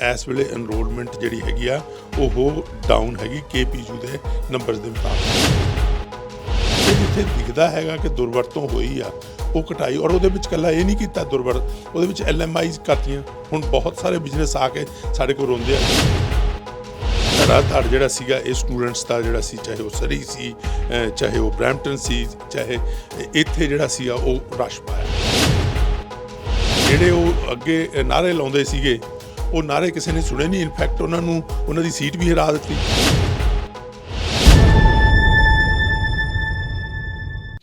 ਇਸ ਵੇਲੇ ਐਨਰੋਲਮੈਂਟ ਜਿਹੜੀ ਹੈਗੀ ਆ, ਉਹ ਡਾਊਨ ਹੈਗੀ ਕੇਪੀਯੂ ਦੇ ਨੰਬਰਸ ਦੇ ਮੁਤਾਬਕ। ਜਿੱਥੇ ਦਿਖਦਾ ਹੈਗਾ ਕਿ ਦੁਰਵਰਤੋਂ ਹੋਈ ਆ, ਉਹ ਘਟਾਈ ਔਰ ਉਹਦੇ ਵਿੱਚ ਕੱਲਾ ਇਹ ਨਹੀਂ ਕੀਤਾ ਦੁਰਵਰਤ, ਉਹਦੇ ਵਿੱਚ ਐਲਐਮਆਈਜ਼ ਕਰਤੀਆਂ। ਹੁਣ ਬਹੁਤ ਸਾਰੇ ਬਿਜ਼ਨਸ ਆ ਕੇ ਸਾਡੇ ਕੋਲ ਰੋਂਦੇ ਆ। ਧੜਾ ਜਿਹੜਾ ਸੀਗਾ, ਇਹ ਸਟੂਡੈਂਟਸ ਦਾ ਜਿਹੜਾ ਸੀ, ਚਾਹੇ ਉਹ ਸਰੀ ਸੀ ਚਾਹੇ ਉਹ ਬ੍ਰੈਂਪਟਨ ਸੀ, ਚਾਹੇ ਇੱਥੇ ਜਿਹੜਾ ਸੀਗਾ ਉਹ ਰਸ਼ ਪਾਇਆ। ਜਿਹੜੇ ਉਹ ਅੱਗੇ ਨਾਰੇ ਲਾਉਂਦੇ ਸੀਗੇ ਉਹ ਨਾਰੇ ਕਿਸੇ ਨੇ ਸੁਣੇ ਨਹੀਂ ਇਨਫੈਕਟ ਉਹਨਾਂ ਨੂੰ, ਉਹਨਾਂ ਦੀ ਸੀਟ ਵੀ ਹਰਾ ਦਿੱਤੀ।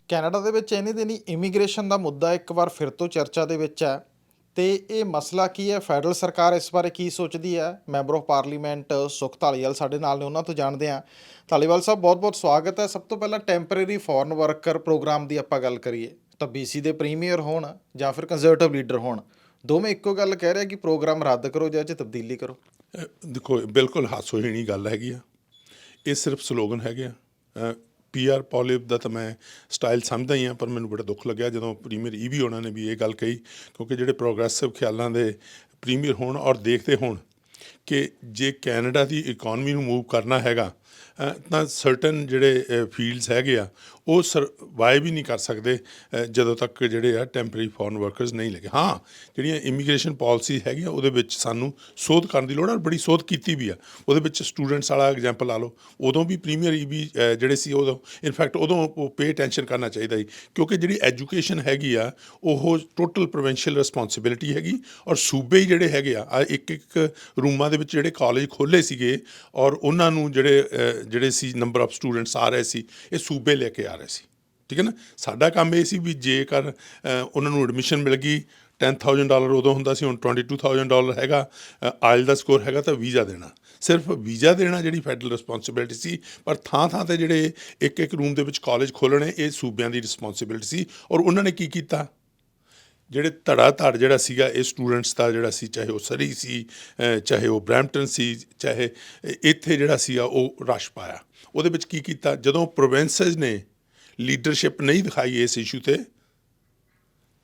ਕੈਨੇਡਾ ਦੇ ਵਿੱਚ ਇਹਨੇ ਦਿਨੀ ਇਮੀਗ੍ਰੇਸ਼ਨ ਦਾ ਮੁੱਦਾ ਇੱਕ ਵਾਰ ਫਿਰ ਤੋਂ ਚਰਚਾ ਦੇ ਵਿੱਚ ਹੈ ਤੇ ਇਹ ਮਸਲਾ ਕੀ ਹੈ? ਫੈਡਰਲ ਸਰਕਾਰ ਇਸ ਬਾਰੇ ਕੀ ਸੋਚਦੀ ਹੈ? ਮੈਂਬਰ ਆਫ ਪਾਰਲੀਮੈਂਟ ਸੁਖ ਧਾਲੀਵਾਲ ਸਾਡੇ ਨਾਲ ਨੇ, ਉਹਨਾਂ ਤੋਂ ਜਾਣਦੇ ਹਾਂ। ਧਾਲੀਵਾਲ ਸਾਹਿਬ, ਬਹੁਤ-ਬਹੁਤ ਸਵਾਗਤ ਹੈ। ਸਭ ਤੋਂ ਪਹਿਲਾਂ ਟੈਂਪਰੇਰੀ ਫੋਰਨ ਵਰਕਰ ਪ੍ਰੋਗਰਾਮ ਦੀ ਆਪਾਂ ਗੱਲ ਕਰੀਏ। ਤਾਂ ਬੀਸੀ ਦੇ ਪ੍ਰੀਮੀਅਰ ਹੋਣ ਜਾਂ ਫਿਰ ਕੰਜ਼ਰਵੇਟਿਵ ਲੀਡਰ ਹੋਣ। ਦੋਵੇਂ ਇੱਕੋ ਗੱਲ ਕਹਿ ਰਹੇ ਕਿ ਪ੍ਰੋਗਰਾਮ ਰੱਦ ਕਰੋ ਜਾਂ ਇਹ 'ਚ ਤਬਦੀਲੀ ਕਰੋ। ਦੇਖੋ, ਬਿਲਕੁਲ ਹਾਸੋਹੀਣੀ ਗੱਲ ਹੈਗੀ ਆ। ਇਹ ਸਿਰਫ ਸਲੋਗਨ ਹੈਗੇ ਆ। ਪੀਆਰ ਪੋਲਿਵ ਦਾ ਤਾਂ ਮੈਂ ਸਟਾਈਲ ਸਮਝਦਾ ਹੀ ਆ, ਪਰ ਮੈਨੂੰ ਬੜਾ ਦੁੱਖ ਲੱਗਿਆ ਜਦੋਂ ਪ੍ਰੀਮੀਅਰ ਈਵੀ ਉਹਨਾਂ ਨੇ ਵੀ ਇਹ ਗੱਲ ਕਹੀ, ਕਿਉਂਕਿ ਜਿਹੜੇ ਪ੍ਰੋਗਰੈਸਿਵ ਖਿਆਲਾਂ ਦੇ ਪ੍ਰੀਮੀਅਰ ਹੋਣ ਔਰ ਦੇਖਦੇ ਹੋਣ ਕਿ ਜੇ ਕੈਨੇਡਾ ਦੀ ਇਕਨੋਮੀ ਨੂੰ ਮੂਵ ਕਰਨਾ ਹੈਗਾ ਤਾਂ ਸਰਟਨ ਜਿਹੜੇ ਫੀਲਡਸ ਹੈਗੇ ਆ ਉਹ ਸਰਵਾਈਵ ਹੀ ਨਹੀਂ ਕਰ ਸਕਦੇ ਜਦੋਂ ਤੱਕ ਜਿਹੜੇ ਆ ਟੈਂਪਰੇਰੀ ਫੋਰਨ ਵਰਕਰਸ ਨਹੀਂ ਲੱਗੇ। ਹਾਂ, ਜਿਹੜੀਆਂ ਇਮੀਗ੍ਰੇਸ਼ਨ ਪਾਲਿਸੀ ਹੈਗੀਆਂ, ਉਹਦੇ ਵਿੱਚ ਸਾਨੂੰ ਸੋਧ ਕਰਨ ਦੀ ਲੋੜ ਆ ਔਰ ਬੜੀ ਸੋਧ ਕੀਤੀ ਵੀ ਆ। ਉਹਦੇ ਵਿੱਚ ਸਟੂਡੈਂਟਸ ਵਾਲਾ ਐਗਜ਼ਾਮਪਲ ਲਾ ਲਓ। ਉਦੋਂ ਵੀ ਪ੍ਰੀਮੀਅਰ ਵੀ ਜਿਹੜੇ ਸੀ, ਉਦੋਂ ਇਨਫੈਕਟ ਉਦੋਂ ਉਹ ਪੇ ਟੈਂਸ਼ਨ ਕਰਨਾ ਚਾਹੀਦਾ ਸੀ। ਕਿਉਂਕਿ ਜਿਹੜੀ ਐਜੂਕੇਸ਼ਨ ਹੈਗੀ ਆ, ਉਹ ਟੋਟਲ ਪ੍ਰੋਵਿੰਸ਼ੀਅਲ ਰਿਸਪੌਂਸਿਬਿਲਿਟੀ ਹੈਗੀ ਔਰ ਸੂਬੇ ਹੀ ਜਿਹੜੇ ਹੈਗੇ ਆ ਇੱਕ ਇੱਕ ਰੂਮਾਂ ਦੇ ਵਿੱਚ ਜਿਹੜੇ ਕਾਲਜ ਖੋਲੇ ਸੀਗੇ ਔਰ ਉਹਨਾਂ ਨੂੰ ਜਿਹੜੇ ਜਿਹੜੇ ਸੀ ਨੰਬਰ ਆਫ ਸਟੂਡੈਂਟਸ ਆ ਰਹੇ ਸੀ, ਇਹ ਸੂਬੇ ਲੈ ਕੇ ਆ ਰਹੇ ਸੀ। ਠੀਕ ਹੈ ਨਾ? ਸਾਡਾ ਕੰਮ ਇਹ ਸੀ ਵੀ ਜੇਕਰ ਉਹਨਾਂ ਨੂੰ ਐਡਮਿਸ਼ਨ ਮਿਲ ਗਈ 10000 ਡਾਲਰ ਉਦੋਂ ਹੁੰਦਾ ਸੀ, ਹੁਣ 22000 ਡਾਲਰ ਹੈਗਾ ਆਇਲ ਦਾ ਸਕੋਰ ਹੈਗਾ ਤਾਂ ਵੀਜ਼ਾ ਦੇਣਾ। ਸਿਰਫ ਵੀਜ਼ਾ ਦੇਣਾ ਜਿਹੜੀ ਫੈਡਰਲ ਰਿਸਪੌਂਸਿਬਿਲਿਟੀ ਸੀ, ਪਰ ਥਾਂ ਥਾਂ ਤੇ ਜਿਹੜੇ ਇੱਕ ਇੱਕ ਰੂਮ ਦੇ ਵਿੱਚ ਕਾਲਜ ਖੋਲਣੇ ਇਹ ਸੂਬਿਆਂ ਦੀ ਰਿਸਪੌਂਸਿਬਿਲਿਟੀ ਸੀ ਔਰ ਉਹਨਾਂ ਨੇ ਕੀ ਕੀਤਾ? ਜਿਹੜੇ ਧੜਾ ਧੜ ਜਿਹੜਾ ਸੀਗਾ, ਇਹ ਸਟੂਡੈਂਟਸ ਦਾ ਜਿਹੜਾ ਸੀ, ਚਾਹੇ ਉਹ ਸਰੀ ਸੀ ਚਾਹੇ ਉਹ ਬ੍ਰੈਂਪਟਨ ਸੀ, ਚਾਹੇ ਇੱਥੇ ਜਿਹੜਾ ਸੀਗਾ ਉਹ ਰਸ਼ ਪਾਇਆ। ਉਹਦੇ ਵਿੱਚ ਕੀ ਕੀਤਾ? ਜਦੋਂ ਪ੍ਰੋਵਿੰਸਸ ਨੇ ਲੀਡਰਸ਼ਿਪ ਨਹੀਂ ਦਿਖਾਈ ਇਸ ਇਸ਼ੂ ਤੇ,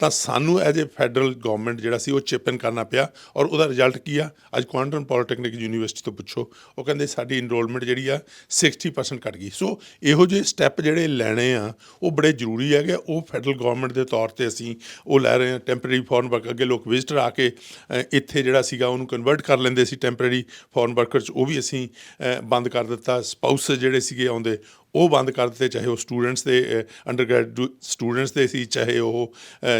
ਤਾਂ ਸਾਨੂੰ ਐਜ਼ ਅ ਫੈਡਰਲ ਗਵਰਨਮੈਂਟ ਜਿਹੜਾ ਸੀ ਉਹ ਚਿਪ ਇਨ ਕਰਨਾ ਪਿਆ ਔਰ ਉਹਦਾ ਰਿਜ਼ਲਟ ਕੀ ਆ? ਅੱਜ ਕੁਆਂਟਮ ਪੋਲੀਟੈਕਨਿਕ ਯੂਨੀਵਰਸਿਟੀ ਤੋਂ ਪੁੱਛੋ, ਉਹ ਕਹਿੰਦੇ ਸਾਡੀ ਇਨਰੋਲਮੈਂਟ ਜਿਹੜੀ ਆ 60% ਘਟ ਗਈ। ਸੋ ਇਹੋ ਜਿਹੇ ਸਟੈਪ ਜਿਹੜੇ ਲੈਣੇ ਆ, ਉਹ ਬੜੇ ਜ਼ਰੂਰੀ ਹੈਗੇ ਉਹ ਫੈਡਰਲ ਗਵਰਨਮੈਂਟ ਦੇ ਤੌਰ ਤੇ ਅਸੀਂ ਉਹ ਲੈ ਰਹੇ ਹਾਂ ਟੈਂਪਰੇਰੀ ਫੋਰਨ ਵਰਕ ਅੱਗੇ ਲੋਕ ਵਿਜ਼ਟਰ ਆ ਕੇ ਇੱਥੇ ਜਿਹੜਾ ਸੀਗਾ ਉਹਨੂੰ ਕਨਵਰਟ ਕਰ ਲੈਂਦੇ ਸੀ। ਟੈਂਪਰੇਰੀ ਫੋਰਨ ਵਰਕਰ 'ਚ ਉਹ ਵੀ ਅਸੀਂ ਬੰਦ ਕਰ ਦਿੱਤਾ। ਸਪਾਊਸ ਜਿਹੜੇ ਸੀਗੇ ਆਉਂਦੇ ਉਹ ਬੰਦ ਕਰ ਦਿੱਤੇ, ਚਾਹੇ ਉਹ ਸਟੂਡੈਂਟਸ ਦੇ ਅੰਡਰਗ੍ਰੈਡ ਸਟੂਡੈਂਟਸ ਦੇ ਸੀ, ਚਾਹੇ ਉਹ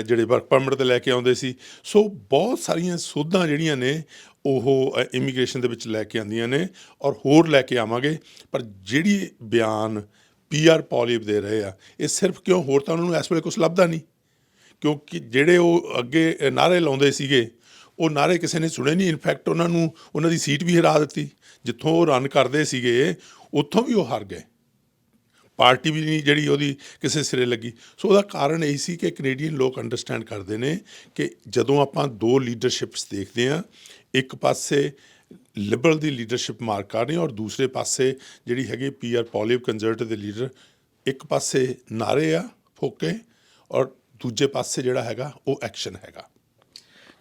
ਜਿਹੜੇ ਵਰਕ ਪਰਮਿਟ ਤੇ ਲੈ ਕੇ ਆਉਂਦੇ ਸੀ। ਸੋ ਬਹੁਤ ਸਾਰੀਆਂ ਸੋਧਾਂ ਜਿਹੜੀਆਂ ਨੇ, ਉਹ ਇਮੀਗ੍ਰੇਸ਼ਨ ਦੇ ਵਿੱਚ ਲੈ ਕੇ ਆਉਂਦੀਆਂ ਨੇ ਔਰ ਹੋਰ ਲੈ ਕੇ ਆਵਾਂਗੇ। ਪਰ ਜਿਹੜੀ ਬਿਆਨ ਪੀਆਰ ਪੋਲਿਵ ਦੇ ਰਹੇ ਆ, ਇਹ ਸਿਰਫ ਕਿਉਂ? ਹੋਰ ਤਾਂ ਉਹਨਾਂ ਨੂੰ ਇਸ ਵੇਲੇ ਕੁਝ ਲੱਭਦਾ ਨਹੀਂ। ਕਿਉਂਕਿ ਜਿਹੜੇ ਉਹ ਅੱਗੇ ਨਾਰੇ ਲਾਉਂਦੇ ਸੀਗੇ, ਉਹ ਨਾਰੇ ਕਿਸੇ ਨੇ ਸੁਣੇ ਨਹੀਂ। ਇਨਫੈਕਟ ਉਹਨਾਂ ਨੂੰ, ਉਹਨਾਂ ਦੀ ਸੀਟ ਵੀ ਹਰਾ ਦਿੱਤੀ। ਜਿੱਥੋਂ ਉਹ ਰਨ ਕਰਦੇ ਸੀਗੇ, ਉੱਥੋਂ ਵੀ ਉਹ ਹਾਰ ਗਏ। ਪਾਰਟੀ ਵੀ ਨਹੀਂ ਜਿਹੜੀ ਉਹਦੀ ਕਿਸੇ ਸਿਰੇ ਲੱਗੀ। ਸੋ ਉਹਦਾ ਕਾਰਨ ਇਹ ਸੀ ਕਿ ਕੈਨੇਡੀਅਨ ਲੋਕ ਅੰਡਰਸਟੈਂਡ ਕਰਦੇ ਨੇ ਕਿ ਜਦੋਂ ਆਪਾਂ ਦੋ ਲੀਡਰਸ਼ਿਪਸ ਦੇਖਦੇ ਆ ਇੱਕ ਪਾਸੇ ਲਿਬਰਲ ਦੀ ਲੀਡਰਸ਼ਿਪ ਮਾਰਕ ਕਰ ਰਹੀ ਔਰ ਦੂਸਰੇ ਪਾਸੇ ਜਿਹੜੀ ਹੈਗੀ ਪੀਆਰ ਪੋਲਿਵ ਕੰਜ਼ਰਵੇਟਿਵ ਦੇ ਲੀਡਰ ਇੱਕ ਪਾਸੇ ਨਾਰੇ ਆ, ਫੋਕੇ ਔਰ ਦੂਜੇ ਪਾਸੇ ਜਿਹੜਾ ਹੈਗਾ ਉਹ ਐਕਸ਼ਨ ਹੈਗਾ।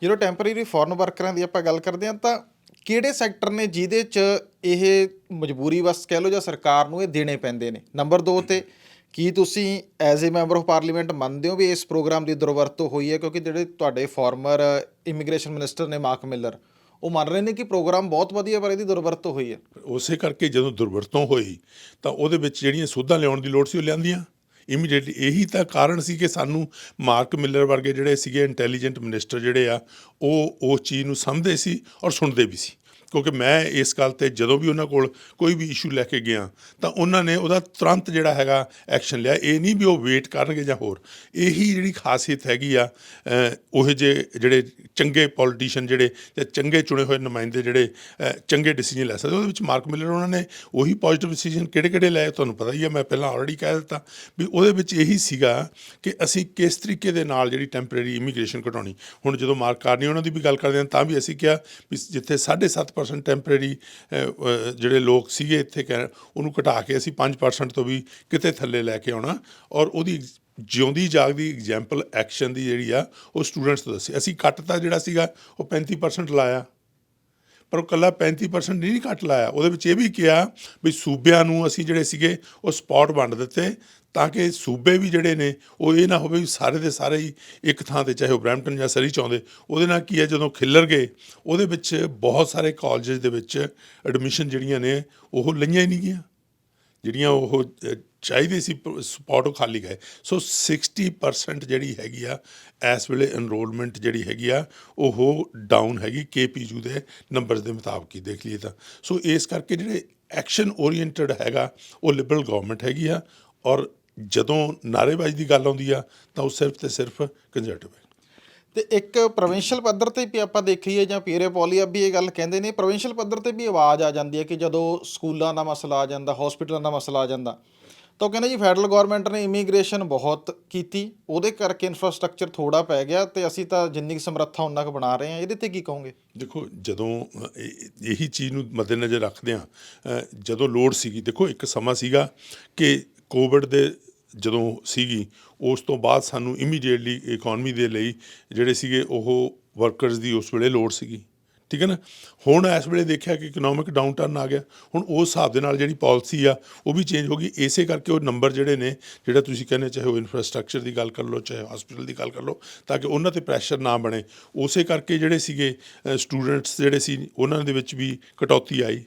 ਜਦੋਂ ਟੈਂਪਰੇਰੀ ਫੋਰਨ ਵਰਕਰਾਂ ਦੀ ਆਪਾਂ ਗੱਲ ਕਰਦੇ ਹਾਂ ਤਾਂ ਕਿਹੜੇ ਸੈਕਟਰ ਨੇ ਜਿਹਦੇ 'ਚ ਇਹ ਮਜਬੂਰੀ ਬਸ ਕਹਿ ਲਓ ਜਾਂ ਸਰਕਾਰ ਨੂੰ ਇਹ ਦੇਣੇ ਪੈਂਦੇ ਨੇ? ਨੰਬਰ 2 ਤੇ, ਕੀ ਤੁਸੀਂ as a member of parliament ਮੰਨਦੇ ਹੋ ਵੀ ਇਸ ਪ੍ਰੋਗਰਾਮ ਦੀ ਦੁਰਵਰਤੋਂ ਹੋਈ ਹੈ? ਕਿਉਂਕਿ ਜਿਹੜੇ ਤੁਹਾਡੇ ਫਾਰਮਰ ਇਮੀਗ੍ਰੇਸ਼ਨ ਮਿਨਿਸਟਰ ਨੇ ਮਾਰਕ ਮਿਲਰ, ਉਹ ਮੰਨ ਰਹੇ ਨੇ ਕਿ ਪ੍ਰੋਗਰਾਮ ਬਹੁਤ ਵਧੀਆ ਪਰ ਇਹਦੀ ਦੁਰਵਰਤੋਂ ਹੋਈ ਹੈ। ਉਸੇ ਕਰਕੇ ਜਦੋਂ ਦੁਰਵਰਤੋਂ ਹੋਈ ਤਾਂ ਉਹਦੇ ਵਿੱਚ ਜਿਹੜੀਆਂ ਸੋਧਾਂ ਲਿਆਉਣ ਦੀ ਲੋੜ ਸੀ ਉਹ ਲਿਆਂਦੀਆਂ। ਇਮੀਡੀਏਟਲੀ ਇਹੀ ਤਾਂ ਕਾਰਨ ਸੀ ਕਿ ਸਾਨੂੰ ਮਾਰਕ ਮਿਲਰ ਵਰਗੇ ਜਿਹੜੇ ਸੀਗੇ ਇੰਟੈਲੀਜੈਂਟ ਮਿਨਿਸਟਰ ਜਿਹੜੇ ਆ, ਉਹ ਉਸ ਚੀਜ਼ ਨੂੰ ਸਮਝਦੇ ਸੀ ਔਰ ਸੁਣਦੇ ਵੀ ਸੀ। ਕਿਉਂਕਿ ਮੈਂ ਇਸ ਗੱਲ ਤੇ ਜਦੋਂ ਵੀ ਉਹਨਾਂ ਕੋਲ ਕੋਈ ਵੀ ਇਸ਼ੂ ਲੈ ਕੇ ਗਿਆ, ਤਾਂ ਉਹਨਾਂ ਨੇ ਉਹਦਾ ਤੁਰੰਤ ਜਿਹੜਾ ਹੈਗਾ ਐਕਸ਼ਨ ਲਿਆ। ਇਹ ਨਹੀਂ ਵੀ ਉਹ ਵੇਟ ਕਰਨਗੇ ਜਾਂ ਹੋਰ। ਇਹੀ ਜਿਹੜੀ ਖਾਸੀਅਤ ਹੈਗੀ ਆ ਉਹ ਜੇ ਜਿਹੜੇ ਚੰਗੇ ਪੋਲੀਟੀਸ਼ੀਅਨ ਜਿਹੜੇ ਜਾਂ ਚੰਗੇ ਚੁਣੇ ਹੋਏ ਨੁਮਾਇੰਦੇ ਜਿਹੜੇ ਚੰਗੇ ਡਿਸੀਜਨ ਲੈ ਸਕਦੇ, ਉਹਦੇ ਵਿੱਚ ਮਾਰਕ ਮਿਲਰ ਉਹਨਾਂ ਨੇ ਉਹੀ ਪੋਜ਼ਿਟਿਵ ਡਿਸੀਜਨ ਕਿਹੜੇ ਕਿਹੜੇ ਲਏ, ਤੁਹਾਨੂੰ ਪਤਾ ਹੀ ਆ, ਮੈਂ ਪਹਿਲਾਂ ਆਲਰੇਡੀ ਕਹਿ ਦਿੱਤਾ ਵੀ ਉਹਦੇ ਵਿੱਚ ਇਹੀ ਸੀਗਾ ਕਿ ਅਸੀਂ ਕਿਸ ਤਰੀਕੇ ਦੇ ਨਾਲ ਜਿਹੜੀ ਟੈਂਪਰੇਰੀ ਇਮੀਗ੍ਰੇਸ਼ਨ ਘਟਾਉਣੀ। ਹੁਣ ਜਦੋਂ ਮਾਰਕ ਕਰਨੀ ਉਹਨਾਂ ਦੀ ਵੀ ਗੱਲ ਕਰਦੇ ਹਾਂ ਤਾਂ ਵੀ ਅਸੀਂ ਕਿਹਾ ਵੀ ਜਿੱਥੇ 7.5% ਟੈਂਪਰੇਰੀ ਜਿਹੜੇ ਲੋਕ ਸੀਗੇ ਇੱਥੇ ਕਹਿ- ਉਹਨੂੰ ਘਟਾ ਕੇ ਅਸੀਂ 5% ਤੋਂ ਵੀ ਕਿਤੇ ਥੱਲੇ ਲੈ ਕੇ ਆਉਣਾ। ਔਰ ਉਹਦੀ ਜਿਉਂਦੀ ਜਾਗਦੀ ਐਗਜ਼ਾਮਪਲ ਐਕਸ਼ਨ ਦੀ ਜਿਹੜੀ ਆ, ਉਹ ਸਟੂਡੈਂਟਸ ਤੋਂ ਦੱਸੀ। ਅਸੀਂ ਕੱਟ ਤਾਂ ਜਿਹੜਾ ਸੀਗਾ, ਉਹ 35% ਲਾਇਆ। ਪਰ ਉਹ ਕੱਲਾ 35% ਨਹੀਂ ਕੱਟ ਲਾਇਆ। ਉਹਦੇ ਵਿੱਚ ਇਹ ਵੀ ਕਿਹਾ ਵੀ ਸੂਬਿਆਂ ਨੂੰ ਅਸੀਂ ਜਿਹੜੇ ਸੀਗੇ, ਉਹ ਸਪੌਟ ਵੰਡ ਦਿੱਤੇ। ਤਾਂ ਕਿ ਸੂਬੇ ਵੀ ਜਿਹੜੇ ਨੇ ਉਹ ਇਹ ਨਾ ਹੋਵੇ ਵੀ ਸਾਰੇ ਦੇ ਸਾਰੇ ਹੀ ਇੱਕ ਥਾਂ ਤੇ ਚਾਹੇ ਉਹ ਬਰੈਂਪਟਨ ਜਾਂ ਸਰੀ ਚਾਹੁੰਦੇ। ਉਹਦੇ ਨਾਲ ਕੀ ਹੈ ਜਦੋਂ ਖਿੱਲਰ ਗਏ ਉਹਦੇ ਵਿੱਚ ਬਹੁਤ ਸਾਰੇ ਕਾਲਜਸ ਦੇ ਵਿੱਚ ਐਡਮਿਸ਼ਨ ਜਿਹੜੀਆਂ ਨੇ ਉਹ ਲਈਆਂ ਹੀ ਨਹੀਂ ਗਈਆਂ। ਜਿਹੜੀਆਂ ਉਹ ਅ, ਚਾਹੀਦੇ ਸੀ ਸਪੌਟ ਉਹ ਖਾਲੀ ਗਏ। ਸੋ 60% ਜਿਹੜੀ ਹੈਗੀ ਆ ਇਸ ਵੇਲੇ ਐਨਰੋਲਮੈਂਟ ਜਿਹੜੀ ਹੈਗੀ ਆ ਉਹ ਡਾਊਨ ਹੈਗੀ ਕੇਪੀਯੂ ਦੇ ਨੰਬਰਸ ਦੇ ਮੁਤਾਬਕ ਹੀ ਦੇਖ ਲਈਏ ਤਾਂ। ਸੋ ਇਸ ਕਰਕੇ ਜਿਹੜੇ ਐਕਸ਼ਨ ਓਰੀਐਂਟਡ ਹੈਗਾ ਉਹ ਲਿਬਰਲ ਗਵਰਨਮੈਂਟ ਹੈਗੀ ਆ ਔਰ ਜਦੋਂ ਨਾਅਰੇਬਾਜ਼ੀ ਦੀ ਗੱਲ ਆਉਂਦੀ ਆ ਤਾਂ ਉਹ ਸਿਰਫ ਤੇ ਸਿਰਫ ਕੰਜ਼ਰਵੇਟਿਵ ਹੈ। ਤੇ ਇੱਕ ਪ੍ਰੋਵਿੰਸ਼ੀਅਲ ਪੱਧਰ ਤੇ ਵੀ ਆਪਾਂ ਦੇਖੀਏ ਜਾਂ ਪੀਰੇ ਪੋਲੀਆ ਵੀ ਇਹ ਗੱਲ ਕਹਿੰਦੇ ਨੇ ਪ੍ਰੋਵਿੰਸ਼ੀਅਲ ਪੱਧਰ ਤੇ ਵੀ ਆਵਾਜ਼ ਆ ਜਾਂਦੀ ਹੈ ਕਿ ਜਦੋਂ ਸਕੂਲਾਂ ਦਾ ਮਸਲਾ ਆ ਜਾਂਦਾ ਹਸਪੀਟਲਾਂ ਦਾ ਮਸਲਾ ਆ ਜਾਂਦਾ ਤਾਂ ਉਹ ਕਹਿੰਦੇ ਜੀ ਫੈਡਰਲ ਗਵਰਨਮੈਂਟ ਨੇ ਇਮੀਗ੍ਰੇਸ਼ਨ ਬਹੁਤ ਕੀਤੀ ਉਹਦੇ ਕਰਕੇ ਇਨਫਰਾਸਟ੍ਰਕਚਰ ਥੋੜਾ ਪੈ ਗਿਆ ਤੇ ਅਸੀਂ ਤਾਂ ਜਿੰਨੀ ਕੁ ਸਮਰੱਥਾ ਉਹਨਾਂ ਕੁ ਬਣਾ ਰਹੇ ਹਾਂ ਇਹਦੇ ਤੇ ਕੀ ਕਹੋਗੇ? ਦੇਖੋ ਜਦੋਂ ਇਹੀ ਚੀਜ਼ ਨੂੰ ਮੱਦੇਨਜ਼ਰ ਰੱਖਦੇ ਆ ਜਦੋਂ ਲੋੜ ਸੀਗੀ ਦੇਖੋ ਇੱਕ ਸਮਾਂ ਸੀਗਾ ਕਿ ਕੋਵਿਡ ਦੇ ਜਦੋਂ ਸੀਗੀ, ਉਸ ਤੋਂ ਬਾਅਦ ਸਾਨੂੰ ਇਮੀਡੀਏਟਲੀ ਇਕਨੋਮੀ ਦੇ ਲਈ ਜਿਹੜੇ ਸੀਗੇ ਉਹ ਵਰਕਰਸ ਦੀ ਉਸ ਵੇਲੇ ਲੋੜ ਸੀਗੀ। ਠੀਕ ਹੈ ਨਾ? ਹੁਣ ਇਸ ਵੇਲੇ ਦੇਖਿਆ ਕਿ ਇਕਨੋਮਿਕ ਡਾਊਨਟਰਨ ਆ ਗਿਆ। ਹੁਣ ਉਸ ਹਿਸਾਬ ਦੇ ਨਾਲ ਜਿਹੜੀ ਪਾਲਿਸੀ ਆ, ਉਹ ਵੀ ਚੇਂਜ ਹੋ ਗਈ। ਇਸੇ ਕਰਕੇ ਉਹ ਨੰਬਰ ਜਿਹੜੇ ਨੇ, ਜਿਹੜਾ ਤੁਸੀਂ ਕਹਿੰਦੇ ਚਾਹੇ ਉਹ ਇਨਫਰਾਸਟ੍ਰਕਚਰ ਦੀ ਗੱਲ ਕਰ ਲਓ, ਚਾਹੇ ਹਸਪੀਟਲ ਦੀ ਗੱਲ ਕਰ ਲਓ, ਤਾਂ ਕਿ ਉਹਨਾਂ ਤੇ ਪ੍ਰੈਸ਼ਰ ਨਾ ਬਣੇ। ਉਸੇ ਕਰਕੇ ਜਿਹੜੇ ਸੀਗੇ ਸਟੂਡੈਂਟਸ ਜਿਹੜੇ ਸੀ, ਉਹਨਾਂ ਦੇ ਵਿੱਚ ਵੀ ਕਟੌਤੀ ਆਈ।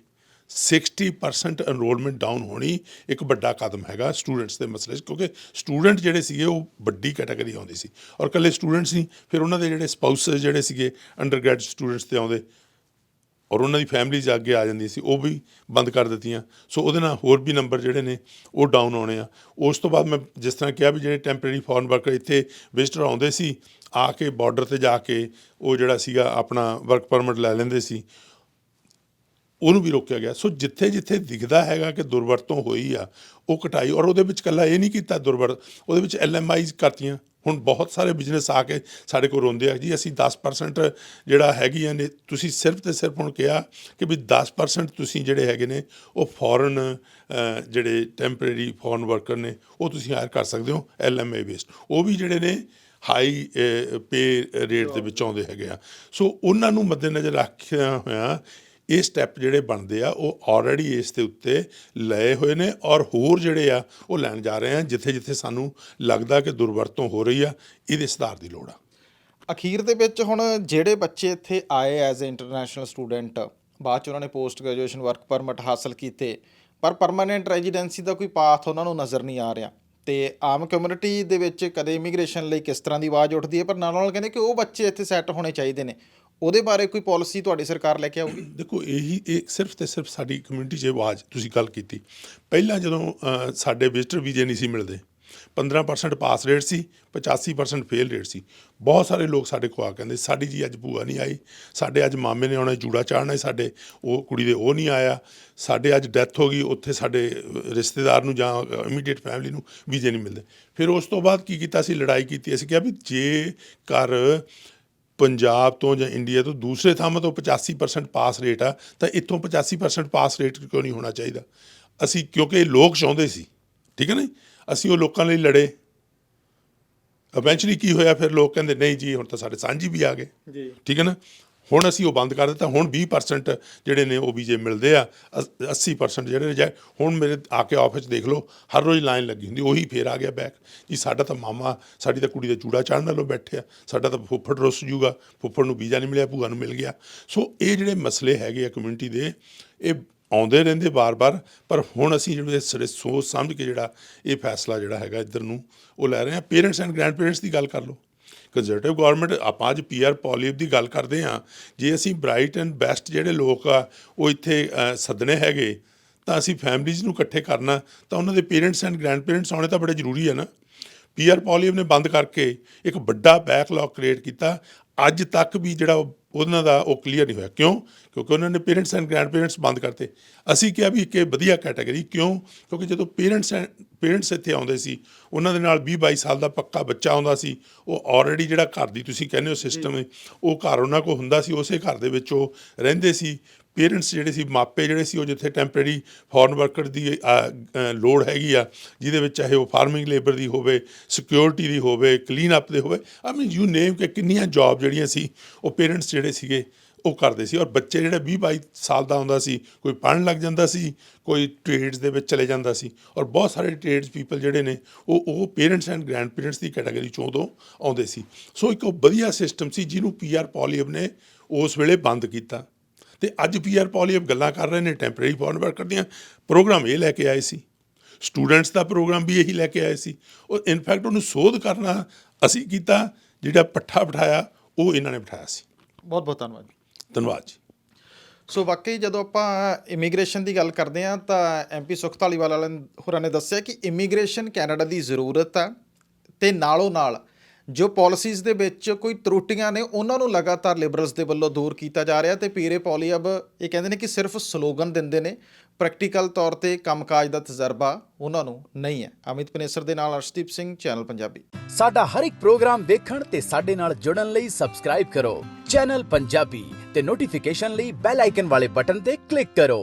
60% ਐਨਰੋਲਮੈਂਟ ਡਾਊਨ ਹੋਣੀ ਇੱਕ ਵੱਡਾ ਕਦਮ ਹੈਗਾ ਸਟੂਡੈਂਟਸ ਦੇ ਮਸਲੇ 'ਚ, ਕਿਉਂਕਿ ਸਟੂਡੈਂਟ ਜਿਹੜੇ ਸੀਗੇ ਉਹ ਵੱਡੀ ਕੈਟਾਗਰੀ ਆਉਂਦੀ ਸੀ ਔਰ ਕੱਲੇ ਸਟੂਡੈਂਟਸ ਨਹੀਂ, ਫਿਰ ਉਹਨਾਂ ਦੇ ਜਿਹੜੇ ਸਪਾਊਸਸ ਜਿਹੜੇ ਸੀਗੇ ਅੰਡਰਗ੍ਰੈਡ ਸਟੂਡੈਂਟਸ ਤੇ ਆਉਂਦੇ ਔਰ ਉਹਨਾਂ ਦੀ ਫੈਮਿਲੀਜ਼ ਅੱਗੇ ਆ ਜਾਂਦੀ ਸੀ, ਉਹ ਵੀ ਬੰਦ ਕਰ ਦਿੱਤੀਆਂ। ਸੋ ਉਹਦੇ ਨਾਲ ਹੋਰ ਵੀ ਨੰਬਰ ਜਿਹੜੇ ਨੇ ਉਹ ਡਾਊਨ ਆਉਣੇ ਆ। ਉਸ ਤੋਂ ਬਾਅਦ ਮੈਂ ਜਿਸ ਤਰ੍ਹਾਂ ਕਿਹਾ ਵੀ ਜਿਹੜੇ ਟੈਂਪਰੇਰੀ ਫੋਰਨ ਵਰਕਰ ਇੱਥੇ ਵਿਜ਼ਟਰ ਆਉਂਦੇ ਸੀ, ਆ ਕੇ ਬਾਰਡਰ ਤੇ ਜਾ ਕੇ ਉਹ ਜਿਹੜਾ ਸੀਗਾ ਆਪਣਾ ਵਰਕ ਪਰਮਿਟ ਲੈ ਲੈਂਦੇ ਸੀ। ਉਹਨੂੰ ਵੀ ਰੋਕਿਆ ਗਿਆ। ਸੋ ਜਿੱਥੇ ਜਿੱਥੇ ਦਿਖਦਾ ਹੈਗਾ ਕਿ ਦੁਰਵਰਤੋਂ ਹੋਈ ਆ, ਉਹ ਕਟਾਈ। ਔਰ ਉਹਦੇ ਵਿੱਚ ਕੱਲਾ ਇਹ ਨਹੀਂ ਕੀਤਾ ਦੁਰਵਰਤ ਉਹਦੇ ਵਿੱਚ ਐਲਐਮਆਈਜ਼ ਕਰਤੀਆਂ। ਹੁਣ ਬਹੁਤ ਸਾਰੇ ਬਿਜ਼ਨਸ ਆ ਕੇ ਸਾਡੇ ਕੋਲ ਰੋਂਦੇ ਆ ਜੀ ਅਸੀਂ 10% ਜਿਹੜਾ ਹੈਗੀਆਂ ਨੇ, ਤੁਸੀਂ ਸਿਰਫ ਤੇ ਸਿਰਫ ਹੁਣ ਕਿਹਾ ਕਿ ਵੀ 10% ਤੁਸੀਂ ਜਿਹੜੇ ਹੈਗੇ ਨੇ, ਉਹ ਫੋਰਨ ਜਿਹੜੇ ਟੈਂਪਰੇਰੀ ਫੋਰਨ ਵਰਕਰ ਨੇ, ਉਹ ਤੁਸੀਂ ਹਾਇਰ ਕਰ ਸਕਦੇ ਹੋ ਐਲਐਮਏ ਬੇਸਡ ਉਹ ਵੀ ਜਿਹੜੇ ਨੇ ਹਾਈ ਪੇ ਰੇਟ ਦੇ ਵਿੱਚ ਆਉਂਦੇ ਹੈਗੇ ਆ। ਸੋ ਉਹਨਾਂ ਨੂੰ ਮੱਦੇਨਜ਼ਰ ਰੱਖਿਆ ਹੋਇਆ ਇਹ ਸਟੈਪ ਜਿਹੜੇ ਬਣਦੇ ਆ, ਉਹ ਆਲਰੇਡੀ ਇਸ ਦੇ ਉੱਤੇ ਲਏ ਹੋਏ ਨੇ ਔਰ ਹੋਰ ਜਿਹੜੇ ਆ, ਉਹ ਲੈਣ ਜਾ ਰਹੇ ਆ ਜਿੱਥੇ ਜਿੱਥੇ ਸਾਨੂੰ ਲੱਗਦਾ ਕਿ ਦੁਰਵਰਤੋਂ ਹੋ ਰਹੀ ਆ, ਇਹਦੇ ਸੁਧਾਰ ਦੀ ਲੋੜ ਆ। ਅਖੀਰ ਦੇ ਵਿੱਚ ਹੁਣ ਜਿਹੜੇ ਬੱਚੇ ਇੱਥੇ ਆਏ ਐਜ਼ ਅ ਇੰਟਰਨੈਸ਼ਨਲ ਸਟੂਡੈਂਟ ਬਾਅਦ ਚ ਉਹਨਾਂ ਨੇ ਪੋਸਟ ਗ੍ਰੈਜੂਏਸ਼ਨ ਵਰਕ ਪਰਮਿਟ ਹਾਸਲ ਕੀਤੇ, ਪਰ ਪਰਮਾਨੈਂਟ ਰੈਜ਼ੀਡੈਂਸੀ ਦਾ ਕੋਈ ਪਾਥ ਉਹਨਾਂ ਨੂੰ ਨਜ਼ਰ ਨਹੀਂ ਆ ਰਿਹਾ। ਤੇ ਆਮ ਕਮਿਊਨਿਟੀ ਦੇ ਵਿੱਚ ਕਦੇ ਇਮੀਗ੍ਰੇਸ਼ਨ ਲਈ ਕਿਸ ਤਰ੍ਹਾਂ ਦੀ ਆਵਾਜ਼ ਉੱਠਦੀ ਹੈ, ਪਰ ਨਾਲ ਨਾਲ ਕਹਿੰਦੇ ਕਿ ਉਹ ਬੱਚੇ ਇੱਥੇ ਸੈੱਟ ਹੋਣੇ ਚਾਹੀਦੇ ਨੇ। ਉਹਦੇ ਬਾਰੇ ਕੋਈ ਪਾਲਿਸੀ ਤੁਹਾਡੀ ਸਰਕਾਰ ਲੈ ਕੇ ਆਊਗੀ? ਦੇਖੋ ਇਹੀ ਇਹ ਸਿਰਫ ਤੇ ਸਿਰਫ ਸਾਡੀ ਕਮਿਊਨਿਟੀ 'ਚ ਆਵਾਜ਼ ਤੁਸੀਂ ਗੱਲ ਕੀਤੀ। ਪਹਿਲਾਂ ਜਦੋਂ ਅ, ਸਾਡੇ ਵਿਜ਼ਟਰ ਵੀਜ਼ੇ ਨਹੀਂ ਸੀ ਮਿਲਦੇ 15% ਪਾਸ ਰੇਟ ਸੀ 85% ਫੇਲ ਰੇਟ ਸੀ। ਬਹੁਤ ਸਾਰੇ ਲੋਕ ਸਾਡੇ ਕੋਲ ਆ ਕਹਿੰਦੇ ਸਾਡੀ ਜੀ ਅੱਜ ਭੂਆ ਨਹੀਂ ਆਈ ਸਾਡੇ ਅੱਜ ਮਾਮੇ ਨੇ ਆਉਣਾ ਜੂੜਾ ਚਾੜਨਾ ਸਾਡੇ ਉਹ ਕੁੜੀ ਦੇ ਉਹ ਨਹੀਂ ਆਇਆ। ਸਾਡੇ ਅੱਜ ਡੈਥ ਹੋ ਗਈ ਉੱਥੇ ਸਾਡੇ ਅ, ਰਿਸ਼ਤੇਦਾਰ ਨੂੰ ਜਾਂ ਇਮੀਡੀਏਟ ਫੈਮਿਲੀ ਨੂੰ ਵੀਜ਼ੇ ਨਹੀਂ ਮਿਲਦੇ। ਫਿਰ ਉਸ ਤੋਂ ਬਾਅਦ ਕੀ ਕੀਤਾ ਸੀ? ਲੜਾਈ ਕੀਤੀ। ਅਸੀਂ ਕਿਹਾ ਵੀ ਜੇ ਘਰ ਪੰਜਾਬ ਤੋਂ ਜਾਂ ਇੰਡੀਆ ਤੋਂ ਦੂਸਰੇ ਥਾਂ ਤੋਂ 85% ਪਾਸ ਰੇਟ ਆ ਤਾਂ ਇੱਥੋਂ 85% ਪਾਸ ਰੇਟ ਕਿਉਂ ਨਹੀਂ ਹੋਣਾ ਚਾਹੀਦਾ? ਅਸੀਂ ਕਿਉਂਕਿ ਲੋਕ ਚਾਹੁੰਦੇ ਸੀ ਠੀਕ ਹੈ ਨਾ? ਅਸੀਂ ਉਹ ਲੋਕਾਂ ਲਈ ਲੜੇ। ਇਵੈਂਚੁਅਲੀ ਕੀ ਹੋਇਆ ਫਿਰ? ਲੋਕ ਕਹਿੰਦੇ ਨਹੀਂ ਜੀ ਹੁਣ ਤਾਂ ਸਾਡੇ ਸਾਂਝੀ ਵੀ ਆ ਗਏ। ਜੀ। ਠੀਕ ਹੈ ਨਾ? ਹੁਣ ਅਸੀਂ ਉਹ ਬੰਦ ਕਰ ਦਿੱਤਾ, ਹੁਣ 20% ਜਿਹੜੇ ਨੇ ਉਹ ਵੀਜ਼ੇ ਮਿਲਦੇ ਆ, ਅਸ- 80% ਜਿਹੜੇ ਰਿਜੈਕਟ ਹੁਣ ਮੇਰੇ ਆ ਕੇ ਆਫਿਸ ਦੇਖ ਲਓ, ਹਰ ਰੋਜ਼ ਲਾਈਨ ਲੱਗੀ ਹੁੰਦੀ, ਉਹੀ ਫੇਰ ਆ ਗਿਆ ਬੈਕ ਜੀ ਸਾਡਾ ਤਾਂ ਮਾਮਾ, ਸਾਡੀ ਤਾਂ ਕੁੜੀ ਦਾ ਚੂੜਾ ਚਾੜਨ ਨਾਲੋਂ ਬੈਠੇ ਆ, ਸਾਡਾ ਤਾਂ ਫੁੱਫੜ ਰੁੱਸ ਜੂਗਾ, ਫੁੱਫੜ ਨੂੰ ਵੀਜ਼ਾ ਨਹੀਂ ਮਿਲਿਆ, ਭੂਆ ਨੂੰ ਮਿਲ ਗਿਆ। ਸੋ ਇਹ ਜਿਹੜੇ ਮਸਲੇ ਹੈਗੇ ਆ ਕਮਿਊਨਿਟੀ ਦੇ, ਇਹ ਆਉਂਦੇ ਰਹਿੰਦੇ ਬਾਰ-ਬਾਰ, ਪਰ ਹੁਣ ਅਸੀਂ ਜਿਹੜੇ ਸਿਰੇ ਸੋਚ ਸਮਝ ਕੇ ਜਿਹੜਾ ਇਹ ਫੈਸਲਾ ਜਿਹੜਾ ਹੈਗਾ ਇੱਧਰ ਨੂੰ, ਉਹ ਲੈ ਰਹੇ ਆ। ਪੇਰੈਂਟਸ ਐਂਡ ਗ੍ਰੈਂਡ ਪੇਰੈਂਟਸ ਦੀ ਗੱਲ ਕਰ ਲਓ। ਕੰਜ਼ਰਵੇਟਿਵ ਗਵਰਨਮੈਂਟ ਆਪਾਂ ਅੱਜ ਪੀਆਰ ਪੋਲੀਪ ਦੀ ਗੱਲ ਕਰਦੇ ਹਾਂ। ਜੇ ਅਸੀਂ ਬ੍ਰਾਈਟ ਐਂਡ ਬੈਸਟ ਜਿਹੜੇ ਲੋਕ ਆ, ਉਹ ਇੱਥੇ ਸੱਦਣੇ ਹੈਗੇ, ਤਾਂ ਅਸੀਂ ਫੈਮਲੀਜ਼ ਨੂੰ ਇਕੱਠੇ ਕਰਨਾ, ਤਾਂ ਉਹਨਾਂ ਦੇ ਪੇਰੈਂਟਸ ਐਂਡ ਗ੍ਰੈਂਡ ਪੇਰੈਂਟਸ ਆਉਣੇ ਤਾਂ ਬੜੇ ਜ਼ਰੂਰੀ ਹੈ ਨਾ। ਪੀਆਰ ਪੋਲੀਪ ਨੇ ਬੰਦ ਕਰਕੇ ਇੱਕ ਵੱਡਾ ਬੈਕਲੌਗ ਕ੍ਰੀਏਟ ਕੀਤਾ। ਅੱਜ ਤੱਕ ਵੀ ਜਿਹੜਾ ਉਹ- ਉਹਨਾਂ ਦਾ ਉਹ ਕਲੀਅਰ ਨਹੀਂ ਹੋਇਆ। ਕਿਉਂ? ਕਿਉਂਕਿ ਉਹਨਾਂ ਨੇ ਪੇਰੈਂਟਸ ਐਂਡ ਗ੍ਰੈਂਡ ਪੇਰੈਂਟਸ ਬੰਦ ਕਰਤੇ। ਅਸੀਂ ਕਿਹਾ ਵੀ ਇੱਕ ਇਹ ਵਧੀਆ ਕੈਟਾਗਰੀ ਕਿਉਂ? ਕਿਉਂਕਿ ਜਦੋਂ ਪੇਰੈਂਟਸ ਪੇਰੈਂਟਸ ਇੱਥੇ ਆਉਂਦੇ ਸੀ ਉਹਨਾਂ ਦੇ ਨਾਲ 20 22 ਸਾਲ ਦਾ ਪੱਕਾ ਬੱਚਾ ਆਉਂਦਾ ਸੀ ਉਹ ਆਲਰੇਡੀ ਜਿਹੜਾ ਘਰ ਦੀ ਤੁਸੀਂ ਕਹਿੰਦੇ ਹੋ ਸਿਸਟਮ ਹੈ ਉਹ ਘਰ ਉਹਨਾਂ ਕੋਲ ਹੁੰਦਾ ਸੀ ਉਸੇ ਘਰ ਦੇ ਵਿੱਚ ਉਹ ਰਹਿੰਦੇ ਸੀ। ਪੇਰੈਂਟਸ ਜਿਹੜੇ ਸੀ ਮਾਪੇ ਜਿਹੜੇ ਸੀ ਉਹ ਜਿੱਥੇ ਟੈਂਪਰੇਰੀ ਫੋਰਨ ਵਰਕਰ ਦੀ ਲੋੜ ਹੈਗੀ ਆ ਜਿਹਦੇ ਵਿੱਚ ਚਾਹੇ ਉਹ ਫਾਰਮਿੰਗ ਲੇਬਰ ਦੀ ਹੋਵੇ ਸਿਕਿਉਰਿਟੀ ਦੀ ਹੋਵੇ ਕਲੀਨ ਅਪ ਦੇ ਹੋਵੇ ਆਈ ਮੀਨ ਯੂ ਨੇਮ ਕਿ ਕਿੰਨੀਆਂ ਜੌਬ ਜਿਹੜੀਆਂ ਸੀ ਉਹ ਪੇਰੈਂਟਸ ਜਿਹੜੇ ਸੀਗੇ ਉਹ ਕਰਦੇ ਸੀ ਔਰ ਬੱਚੇ ਜਿਹੜਾ 20 22 ਸਾਲ ਦਾ ਹੁੰਦਾ ਸੀ, ਕੋਈ ਪੜ੍ਹਨ ਲੱਗ ਜਾਂਦਾ ਸੀ, ਕੋਈ ਟ੍ਰੇਡਸ ਦੇ ਵਿੱਚ ਚਲੇ ਜਾਂਦਾ ਸੀ ਔਰ ਬਹੁਤ ਸਾਰੇ ਟ੍ਰੇਡਸ ਪੀਪਲ ਜਿਹੜੇ ਨੇ, ਉਹ ਉਹ ਪੇਰੈਂਟਸ ਐਂਡ ਗ੍ਰੈਂਡ ਪੇਰੈਂਟਸ ਦੀ ਕੈਟਾਗਰੀ ਚੋਂ ਤੋਂ ਆਉਂਦੇ ਸੀ। ਸੋ ਇੱਕ ਉਹ ਵਧੀਆ ਸਿਸਟਮ ਸੀ ਜਿਹਨੂੰ ਪੀਆਰ ਪੋਲੀਅਬ ਨੇ ਉਸ ਵੇਲੇ ਬੰਦ ਕੀਤਾ। ਤੇ ਅੱਜ ਪੀਆਰ ਪੋਲੀਅਬ ਗੱਲਾਂ ਕਰ ਰਹੇ ਨੇ ਟੈਂਪਰੇਰੀ ਫੋਰਨ ਵਰਕਰ ਦੀਆਂ ਪ੍ਰੋਗਰਾਮ ਇਹ ਲੈ ਕੇ ਆਏ ਸੀ। ਸਟੂਡੈਂਟਸ ਦਾ ਪ੍ਰੋਗਰਾਮ ਵੀ ਇਹੀ ਲੈ ਕੇ ਆਏ ਸੀ। ਔਰ ਇਨਫੈਕਟ ਉਹਨੂੰ ਸੋਧ ਕਰਨਾ ਅਸੀਂ ਕੀਤਾ, ਜਿਹੜਾ ਪੱਠਾ ਬਿਠਾਇਆ, ਉਹ ਇਹਨਾਂ ਨੇ ਬਿਠਾਇਆ ਸੀ। ਬਹੁਤ ਬਹੁਤ ਧੰਨਵਾਦ ਧੰਨਵਾਦ ਜੀ। ਸੋ ਵਾਕਈ ਜਦੋਂ ਆਪਾਂ ਇਮੀਗ੍ਰੇਸ਼ਨ ਦੀ ਗੱਲ ਕਰਦੇ ਹਾਂ ਤਾਂ ਐਮਪੀ ਸੁਖ ਧਾਲੀਵਾਲ ਵਾਲਿਆਂ ਹੋਰਾਂ ਨੇ ਦੱਸਿਆ ਕਿ ਇਮੀਗ੍ਰੇਸ਼ਨ ਕੈਨੇਡਾ ਦੀ ਜ਼ਰੂਰਤ ਹੈ ਤੇ ਨਾਲੋਂ ਨਾਲ ਜੋ ਪਾਲਿਸੀਜ਼ ਦੇ ਵਿੱਚ ਕੋਈ ਤਰੁੱਟੀਆਂ ਨੇ, ਉਹਨਾਂ ਨੂੰ ਲਗਾਤਾਰ ਲਿਬਰਲਸ ਦੇ ਵੱਲੋਂ ਦੂਰ ਕੀਤਾ ਜਾ ਰਿਹਾ ਤੇ ਪੀਰੇ ਪੋਲੀਅਬ ਇਹ ਕਹਿੰਦੇ ਨੇ ਕਿ ਸਿਰਫ ਸਲੋਗਨ ਦਿੰਦੇ ਨੇ ਪ੍ਰੈਕਟੀਕਲ ਤੌਰ ਤੇ ਕੰਮਕਾਜ ਦਾ ਤਜਰਬਾ ਉਹਨਾਂ ਨੂੰ ਨਹੀਂ ਹੈ। ਅਮਿਤ ਪਨੇਸਰ ਦੇ ਨਾਲ ਅਰਸ਼ਦੀਪ ਸਿੰਘ, ਚੈਨਲ ਪੰਜਾਬੀ। ਸਾਡਾ ਹਰ ਇੱਕ ਪ੍ਰੋਗਰਾਮ ਦੇਖਣ ਤੇ ਸਾਡੇ ਨਾਲ ਜੁੜਨ ਲਈ ਸਬਸਕ੍ਰਾਈਬ ਕਰੋ। ਚੈਨਲ ਪੰਜਾਬੀ ਤੇ ਨੋਟੀਫਿਕੇਸ਼ਨ ਲਈ ਬੈਲ ਆਈਕਨ ਵਾਲੇ ਬਟਨ ਤੇ ਕਲਿੱਕ ਕਰੋ।